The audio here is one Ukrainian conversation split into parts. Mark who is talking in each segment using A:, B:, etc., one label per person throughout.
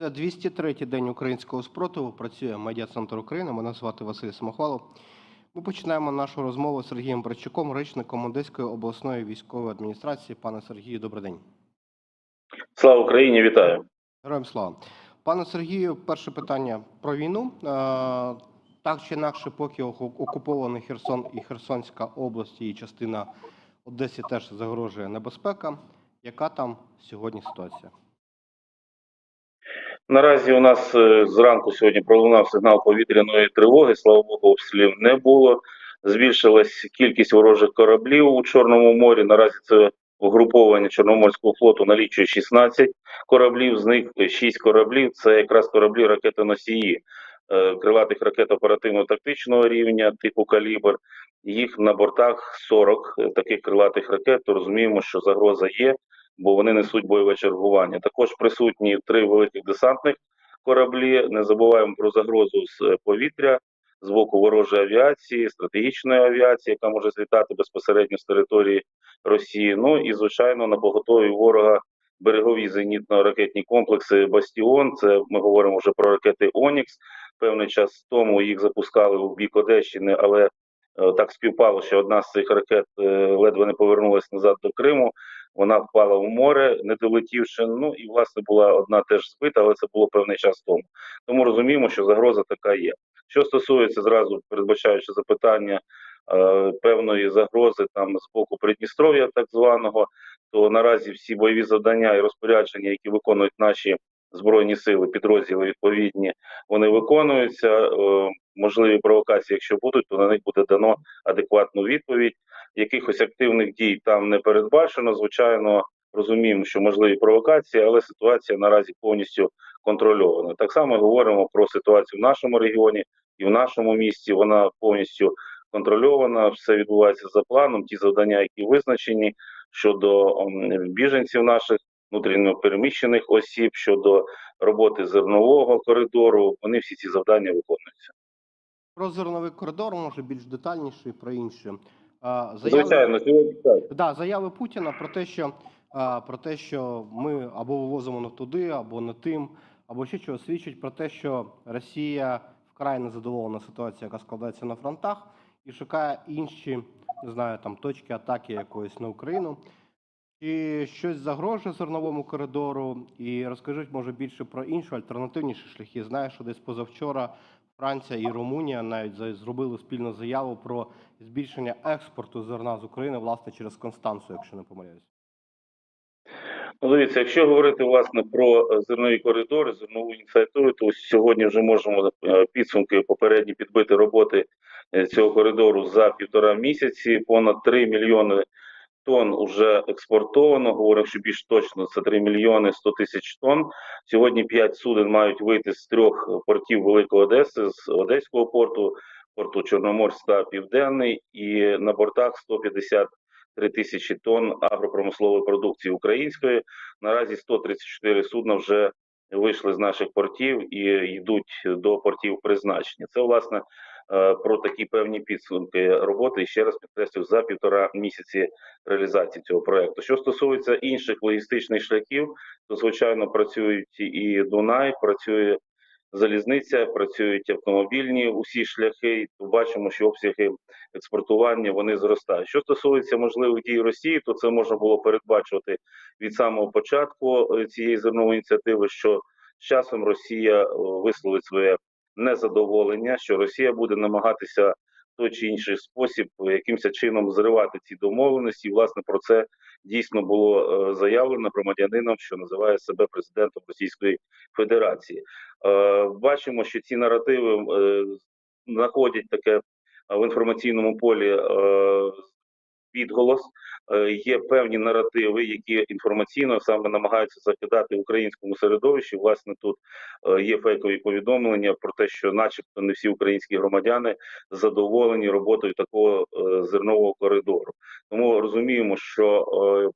A: Це 203-й день українського спротиву. Працює медіа-центр України. Мене звати Василь Самохвалов. Ми починаємо нашу розмову з Сергієм Брачуком, речником Одеської обласної військової адміністрації. Пане Сергію, добрий день.
B: Слава Україні, вітаю.
A: Героям слава. Пане Сергію, перше питання про війну. Е, Так чи інакше, поки оку- окупований Херсон і Херсонська область, і частина Одесі теж загрожує небезпека. Яка там сьогодні ситуація?
B: Наразі у нас е, зранку сьогодні пролунав сигнал повітряної тривоги. Слава Богу, обстрілів не було. Збільшилась кількість ворожих кораблів у Чорному морі. Наразі це угруповання Чорноморського флоту налічує 16 кораблів. З них 6 кораблів це якраз кораблі ракетоносії е, крилатих ракет оперативно-тактичного рівня типу калібр. Їх на бортах 40 таких крилатих ракет. То розуміємо, що загроза є. Бо вони несуть бойове чергування. Також присутні три великих десантних кораблі. Не забуваємо про загрозу з е, повітря з боку ворожої авіації, стратегічної авіації, яка може злітати безпосередньо з території Росії. Ну і звичайно на поготові ворога берегові зенітно-ракетні комплекси Бастіон. Це ми говоримо вже про ракети Онікс. Певний час тому їх запускали у бік Одещини, але е, так співпало, що одна з цих ракет е, ледве не повернулася назад до Криму. Вона впала в море, не долетівши. Ну і власне була одна теж збита, але це було певний час тому. Тому розуміємо, що загроза така є. Що стосується зразу, передбачаючи запитання е, певної загрози там з боку Придністров'я, так званого, то наразі всі бойові завдання і розпорядження, які виконують наші збройні сили, підрозділи відповідні, вони виконуються. Е, можливі провокації, якщо будуть, то на них буде дано адекватну відповідь якихось активних дій там не передбачено. Звичайно, розуміємо, що можливі провокації, але ситуація наразі повністю контрольована. Так само говоримо про ситуацію в нашому регіоні і в нашому місті. Вона повністю контрольована. Все відбувається за планом. Ті завдання, які визначені щодо біженців наших внутрішньо переміщених осіб, щодо роботи зернового коридору. Вони всі ці завдання виконуються.
A: Про зерновий коридор, може більш детальніше і про інше. А,
B: Звичайно, сьогодні.
A: Да, заяви Путіна про те, що про те, що ми або вивозимо не туди, або не тим, або ще чого свідчить про те, що Росія вкрай незадоволена ситуацією, яка складається на фронтах, і шукає інші, не знаю, там точки атаки якоїсь на Україну. Чи щось загрожує зерновому коридору? І розкажіть, може, більше про інші альтернативніші шляхи. Знаю, що десь позавчора Франція і Румунія навіть зробили спільну заяву про збільшення експорту зерна з України, власне, через Констанцію, якщо не помиляюсь.
B: Дивіться, якщо говорити власне про е, зернові коридори, зернову ініціативу, то сьогодні вже можемо е, підсумки попередні підбити роботи е, цього коридору за півтора місяці. Понад 3 мільйони тонн вже експортовано. Говоримо, що більш точно це 3 мільйони 100 тисяч тонн. Сьогодні 5 суден мають вийти з трьох портів Великої Одеси, з Одеського порту, порту Чорноморськ та Південний, і на бортах 150 3 тисячі тонн агропромислової продукції української. Наразі 134 судна вже вийшли з наших портів і йдуть до портів призначення. Це власне про такі певні підсумки роботи. І ще раз підкреслю за півтора місяці реалізації цього проекту. Що стосується інших логістичних шляхів, то звичайно працюють і Дунай, працює залізниця, працюють автомобільні усі шляхи. І бачимо, що обсяги експортування вони зростають. Що стосується можливих дій Росії, то це можна було передбачувати від самого початку е, цієї зернової ініціативи, що з часом Росія е, висловить своє незадоволення, що Росія буде намагатися той чи інший спосіб е, якимось чином зривати ці домовленості. І, власне, про це дійсно було е, заявлено громадянином, що називає себе президентом Російської Федерації. Е, Бачимо, що ці наративи знаходять таке в інформаційному полі відголос. Е, Є певні наративи, які інформаційно саме намагаються закидати українському середовищі. Власне, тут е, є фейкові повідомлення про те, що, начебто, не всі українські громадяни задоволені роботою такого е, зернового коридору. Тому розуміємо, що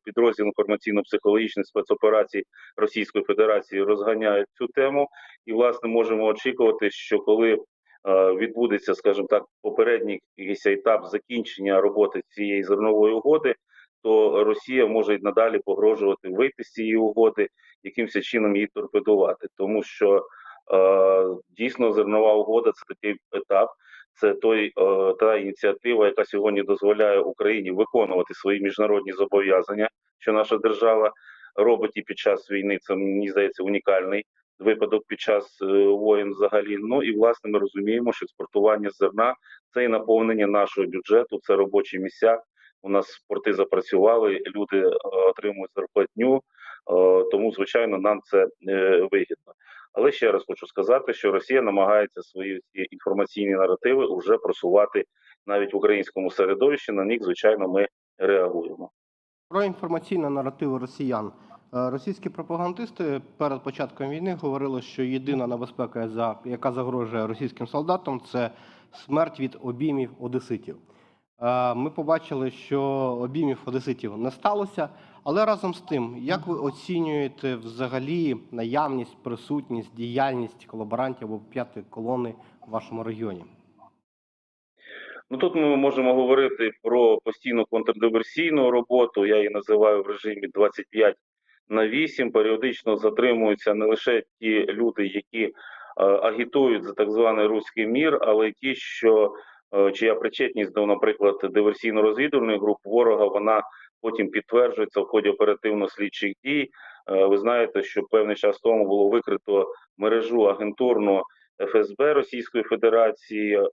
B: підрозділ інформаційно-психологічних спецоперацій Російської Федерації розганяють цю тему, і власне можемо очікувати, що коли відбудеться, скажімо так, попередній якийсь етап закінчення роботи цієї зернової угоди, то Росія може й надалі погрожувати вийти з цієї угоди, якимось чином її торпедувати, тому що е, дійсно зернова угода це такий етап. Це той е, та ініціатива, яка сьогодні дозволяє Україні виконувати свої міжнародні зобов'язання, що наша держава робить і під час війни. Це мені здається унікальний випадок під час е, воєн взагалі. Ну і власне ми розуміємо, що експортування зерна це і наповнення нашого бюджету, це робочі місця. У нас порти запрацювали, люди е, отримують зарплатню, е, тому звичайно нам це вигідно. Але ще раз хочу сказати, що Росія намагається свої ці інформаційні наративи вже просувати навіть в українському середовищі. На них звичайно ми реагуємо.
A: Про інформаційні наративи росіян. Е, Російські пропагандисти перед початком війни говорили, що єдина небезпека, яка загрожує російським солдатам, це смерть від обіймів одеситів. Е, Ми побачили, що обіймів одеситів не сталося, але разом з тим, як ви оцінюєте взагалі наявність, присутність, діяльність колаборантів або п'ятої колони в вашому регіоні?
B: Ну тут ми можемо говорити про постійну контрдиверсійну роботу. Я її називаю в режимі 25 на 8. Періодично затримуються не лише ті люди, які е, агітують за так званий руський мір, але й ті, що е, чия причетність до, наприклад, диверсійно-розвідувальних груп ворога, вона потім підтверджується в ході оперативно-слідчих дій. Е, ви знаєте, що певний час тому було викрито мережу агентурну ФСБ Російської Федерації, е,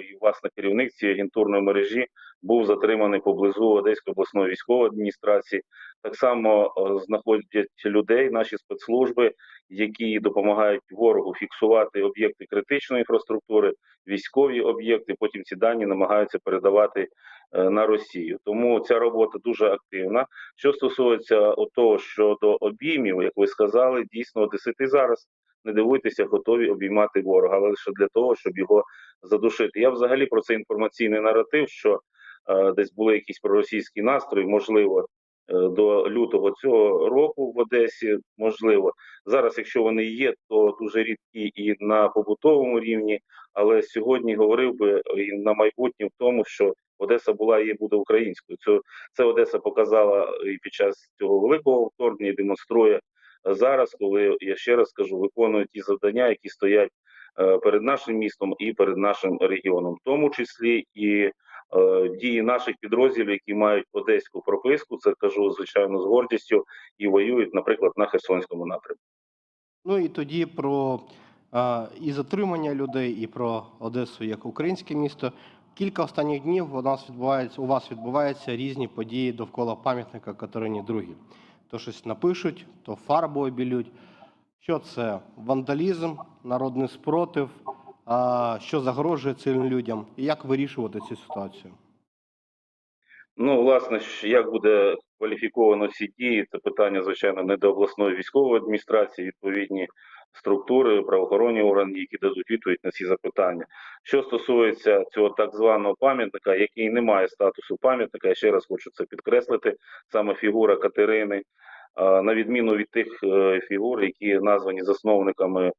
B: і власне керівник цієї агентурної мережі був затриманий поблизу Одеської обласної військової адміністрації. Так само е, знаходять людей наші спецслужби, які допомагають ворогу фіксувати об'єкти критичної інфраструктури, військові об'єкти. Потім ці дані намагаються передавати е, на Росію. Тому ця робота дуже активна. Що стосується того щодо обіймів, як ви сказали, дійсно одесити зараз не дивуйтеся, готові обіймати ворога, але лише для того, щоб його задушити. Я взагалі про цей інформаційний наратив, що е, десь були якісь проросійські настрої, можливо, е, до лютого цього року в Одесі, можливо. Зараз, якщо вони є, то дуже рідкі і на побутовому рівні. Але сьогодні говорив би і на майбутнє в тому, що Одеса була і буде українською. Це, це Одеса показала і під час цього великого вторгнення, демонструє зараз, коли я ще раз скажу, виконую ті завдання, які стоять е, перед нашим містом і перед нашим регіоном, в тому числі і е, дії наших підрозділів, які мають одеську прописку, це кажу звичайно з гордістю, і воюють, наприклад, на Херсонському напрямку.
A: Ну і тоді про е, і затримання людей, і про Одесу як українське місто. Кілька останніх днів у нас відбувається у вас відбуваються різні події довкола пам'ятника Катерині II. То щось напишуть, то фарбу обілють. Що це? Вандалізм, народний спротив, що загрожує цим людям, і як вирішувати цю ситуацію?
B: Ну, власне, як буде кваліфіковано ці дії, це питання, звичайно, не до обласної військової адміністрації, відповідні структури, правоохоронні органи, які дадуть відповідь на ці запитання. Що стосується цього так званого пам'ятника, який не має статусу пам'ятника, я ще раз хочу це підкреслити, саме фігура Катерини, на відміну від тих е, фігур, які названі засновниками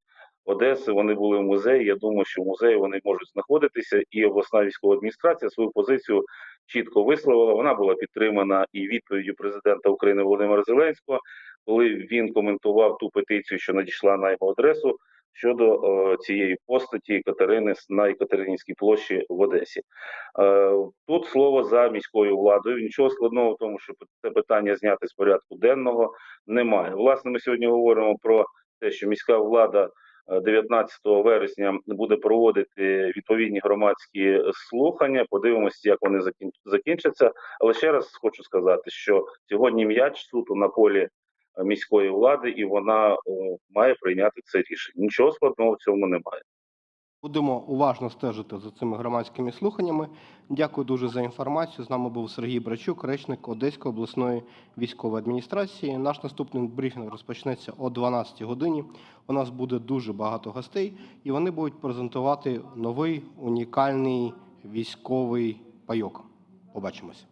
B: Одеси, вони були в музеї. Я думаю, що в музеї вони можуть знаходитися, і обласна військова адміністрація свою позицію чітко висловила. Вона була підтримана і відповіддю президента України Володимира Зеленського, коли він коментував ту петицію, що надійшла на його адресу щодо е, цієї постаті Катерини на Екатеринівській площі в Одесі. Е, тут слово за міською владою. Нічого складного в тому, що це питання зняти з порядку денного немає. Власне, ми сьогодні говоримо про те, що міська влада. Е, 19 вересня буде проводити відповідні громадські слухання. Подивимося, як вони закін- закінчаться. Але ще раз хочу сказати, що сьогодні м'яч суто на полі міської влади, і вона е, має прийняти це рішення. Нічого складного в цьому немає.
A: Будемо уважно стежити за цими громадськими слуханнями. Дякую дуже за інформацію. З нами був Сергій Брачук, речник Одеської обласної військової адміністрації. Наш наступний брифінг розпочнеться о 12 годині. У нас буде дуже багато гостей, і вони будуть презентувати новий унікальний військовий пайок. Побачимось.